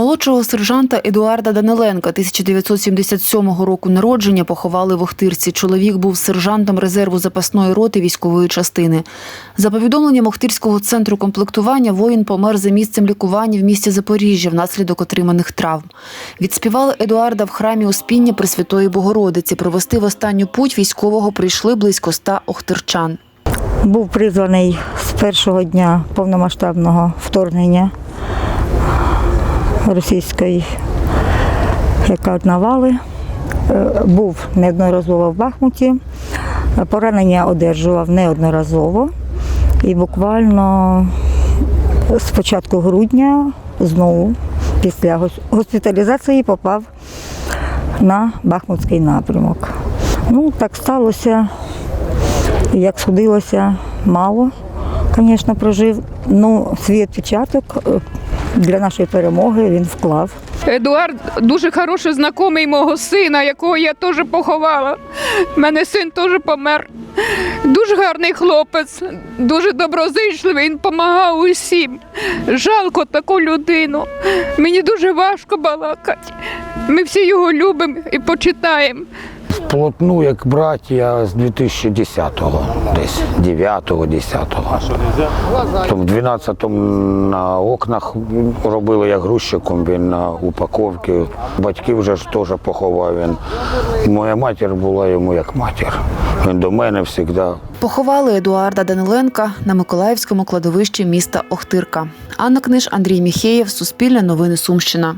Молодшого сержанта Едуарда Даниленка 1977 року народження поховали в Охтирці. Чоловік був сержантом резерву запасної роти військової частини. За повідомленням Охтирського центру комплектування, воїн помер за місцем лікування в місті Запоріжжя внаслідок отриманих травм. Відспівали Едуарда в храмі Успіння Пресвятої Богородиці. Провести в останню путь військового прийшли близько ста охтирчан. Був призваний з першого дня повномасштабного вторгнення російської, яка навали. Е, Був неодноразово в Бахмуті, поранення одержував неодноразово. І буквально з початку грудня знову після госпіталізації попав на Бахмутський напрямок. Ну, так сталося, як судилося, мало, звісно, прожив. Ну, свій відпечаток е, для нашої перемоги він вклав. Едуард дуже хороший знайомий мого сина, якого я теж поховала. У мене син теж помер. Дуже гарний хлопець, дуже доброзичливий, він допомагав усім. Жалко таку людину. Мені дуже важко балакати. Ми всі його любимо і почитаємо. Плотну як браття з 2010-го, десь 9-го, 10-го. В 12-му на окнах робили як грузчиком, він на упаковці. Батьків вже ж теж поховав він. Моя матір була йому як матір. Він до мене завжди Поховали Едуарда Даниленка на Миколаївському кладовищі міста Охтирка. Анна Книж, Андрій Міхеєв, Суспільне новини Сумщина.